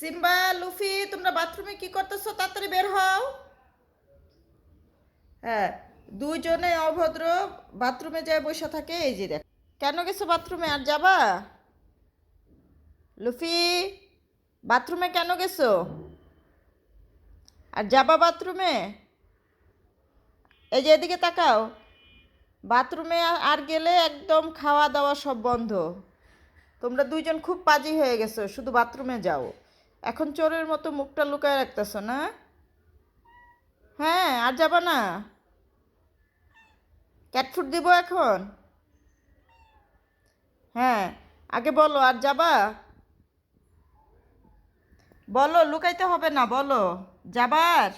Simba, Luffy, তোমরা বাথরুমে কি করতেছো? তাড়াতাড়ি বের হও। হ্যাঁ দুইজনে অভদ্র বাথরুমে যায় বসে থাকে। এই যে দেখ। কেন গেছো বাথরুমে? আর যাবা? লুফি, বাথরুমে কেন গেছো? আর যাবা বাথরুমে? এই যে এদিকে তাকাও। বাথরুমে আর গেলে একদম খাওয়া দাওয়া সব বন্ধ। তোমরা দুইজন খুব পাজি হয়ে গেছো। শুধু বাথরুমে যাও। এখন চোরের মতো মুখটা লুকায় রাখতেছো না? হ্যাঁ আর যাবা না? ক্যাটফুট দিব এখন? হ্যাঁ আগে বলো, আর যাবা? বলো, লুকাইতে হবে না, বলো। যাবার?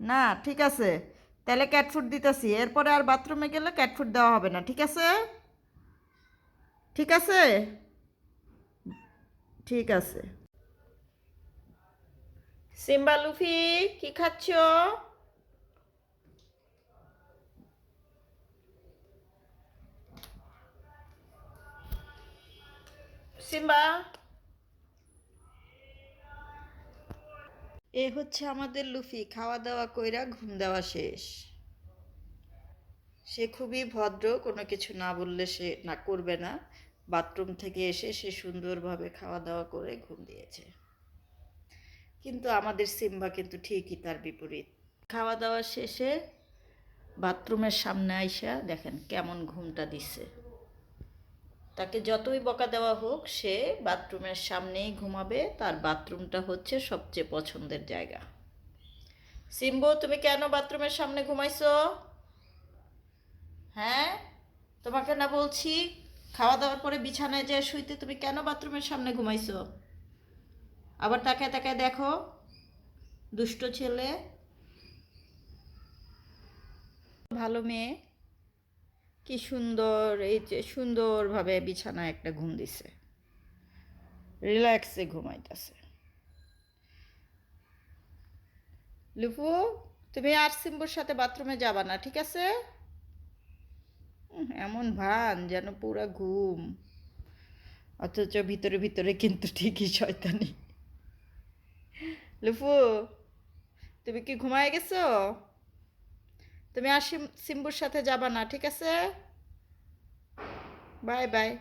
না, ঠিক আছে। তাহলে ক্যাটফুট দিতেছি। এরপরে আর বাথরুমে গেলে ক্যাটফুট দেওয়া হবে না, ঠিক আছে? ঠিক আছে? ঠিক আছে। সিম্বা লুফি কি খাচ্ছ? সিম্বা। এ হচ্ছে আমাদের লুফি খাওয়া দাওয়া কইরা ঘুম দেওয়া শেষ। সে খুবই ভদ্র কোনো কিছু না বললে সে না করবে না। বাথরুম থেকে এসে সে সুন্দরভাবে খাওয়া দাওয়া করে ঘুম দিয়েছে। কিন্তু আমাদের সিম্বা কিন্তু ঠিকই তার বিপরীত। খাওয়া দাওয়া শেষে বাথরুমের সামনে আইসা দেখেন কেমন ঘুমটা দিছে। তাকে যতই বকা দেওয়া হোক, সে বাথরুমের সামনেই ঘুমাবে, তার বাথরুমটা হচ্ছে সবচেয়ে পছন্দের জায়গা। সিম্বু, তুমি কেন বাথরুমের সামনে ঘুমাইছো? হ্যাঁ? তোমাকে না বলছি খাওয়া দাওয়ার পরে বিছানায় যেয়ে শুইতে, তুমি কেন বাথরুমের সামনে ঘুমাইছো? আবার তাকে তাকে দেখো, দুষ্ট ছেলে, ভালো মেয়ে, কি সুন্দর, এই যে সুন্দরভাবে বিছানায় একটা ঘুম দিছে। রিল্যাক্সে ঘুমাইতেছে। লুপু, তুমি আর সিম্বুর সাথে বাথরুমে যাবা না, ঠিক আছে? এমন ভান যেন পুরা ঘুম। অথচ ভিতরে ভিতরে কিন্তু ঠিকই শয়তানি। লুফু, তুমি কি ঘুমায় গেছো? তুমি আর সিম- সিম্বুর সাথে যাবা না, ঠিক আছে? Bye bye.